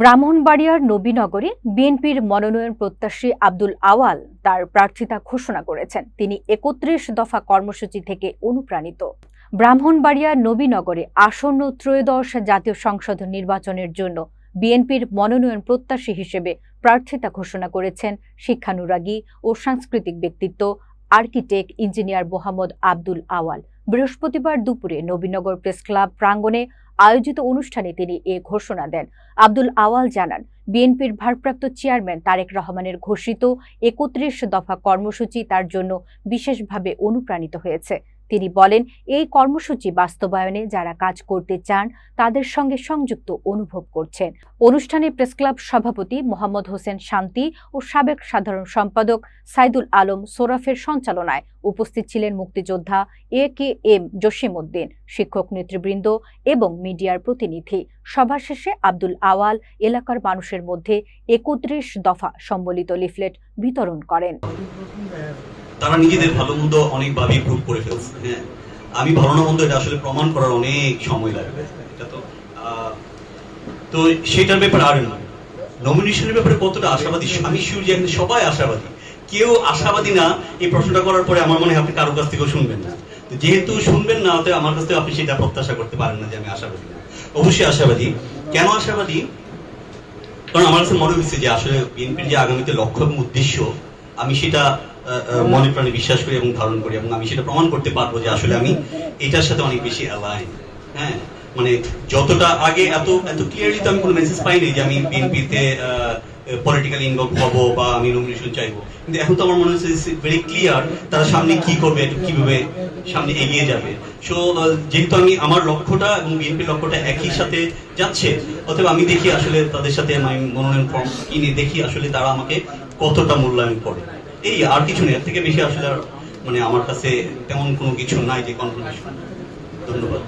ব্রাহ্মণবাড়িয়ার নবীনগরে বিএনপির মনোনয়ন প্রত্যাশী আব্দুল আওয়াল তার প্রার্থিতা ঘোষণা করেছেন। তিনি একত্রিশ দফা কর্মসূচি থেকে অনুপ্রাণিত। ব্রাহ্মণবাড়িয়ার নবীনগরে আসন্ন ত্রয়োদশ জাতীয় সংসদ নির্বাচনের জন্য বিএনপির মনোনয়ন প্রত্যাশী হিসেবে প্রার্থিতা ঘোষণা করেছেন শিক্ষানুরাগী ও সাংস্কৃতিক ব্যক্তিত্ব, আর্কিটেক্ট ইঞ্জিনিয়ার মোহাম্মদ আব্দুল আওয়াল। বৃহস্পতিবার দুপুরে নবীনগর প্রেস ক্লাব প্রাঙ্গণে আয়োজিত অনুষ্ঠানে তিনি এ ঘোষণা দেন। আব্দুল আওয়াল জানান, বিএনপির ভারপ্রাপ্ত চেয়ারম্যান তারেক রহমানের ঘোষিত একত্রিশ দফা কর্মসূচি তার জন্য বিশেষভাবে অনুপ্রাণিত হয়েছে। তিনি বলেন, এই কর্মসূচি বাস্তবায়নে যারা কাজ করতে চান, তাদের সঙ্গে সংযুক্ত অনুভব করছেন। অনুষ্ঠানে প্রেসক্লাব সভাপতি মোহাম্মদ হোসেন শান্তি ও সাবেক সাধারণ সম্পাদক সাইদুল আলম সোরাফের সঞ্চালনায় উপস্থিত ছিলেন মুক্তিযোদ্ধা এ কে এম জসিমউদ্দিন, শিক্ষক নেতৃবৃন্দ এবং মিডিয়ার প্রতিনিধি। সভা শেষে আব্দুল আওয়াল এলাকার মানুষের মধ্যে একত্রিশ দফা সম্বলিত লিফলেট বিতরণ করেন। তারা নিজেদের ভালো মন্দ অনেকভাবে প্রুভ করে ফেলছে হ্যাঁ। আমি ভালো না মন্দ এটা আসলে প্রমাণ করার অনেক সময় লাগবে, এটা তো তো সেটার ব্যাপারে আর নমিনেশনের ব্যাপারে কতটা আশাবাদী? আমি শিওর যে এখানে সবাই আশাবাদী। কেউ আশাবাদী না এই প্রশ্নটা করার পরে আমার মনে হয় আপনি কারও কাছ থেকেও শুনবেন না। যেহেতু শুনবেন না, অতএব আমার কাছ থেকে আপনি সেটা প্রত্যাশা করতে পারেন না যে আমি আশাবাদী না। অবশ্যই আশাবাদী। কেন আশাবাদী? কারণ আমার কাছে মনে হচ্ছে যে আসলে বিএনপির যে আগামীতে লক্ষ্য এবং উদ্দেশ্য আমি সেটা আহ, আহ, মনে প্রাণে বিশ্বাস করি এবং ধারণ করি এবং আমি সেটা প্রমাণ করতে পারব যে আসলে আমি এটার সাথে অনেক বেশি অ্যালাইন হ্যাঁ? মানে যতটা আগে এত এত ক্লিয়ারলি তো আমি কোনো মেসেজ পাইনি যে আমি বিএনপিতে পলিটিক্যালি ইনভলভ হব বা আমি নমিনেশন চাইব। কিন্তু এখন তো আমার মনে হচ্ছে ভেরি ক্লিয়ার তারা সামনে কি করবে, কীভাবে সামনে এগিয়ে যাবে। সো যেহেতু আমি আমার লক্ষ্যটা এবং বিএনপির লক্ষ্যটা একই সাথে যাচ্ছে, অথবা আমি দেখি আসলে তাদের সাথে আমি মনোনয়ন ফর্ম কিনে দেখি আসলে তারা আমাকে কতটা মূল্যায়ন করে। এই আর কিছু নেই, এর থেকে বেশি আসলে মানে আমার কাছে তেমন কোনো কিছু নাই যে কনফার্মেশন ধন্যবাদ।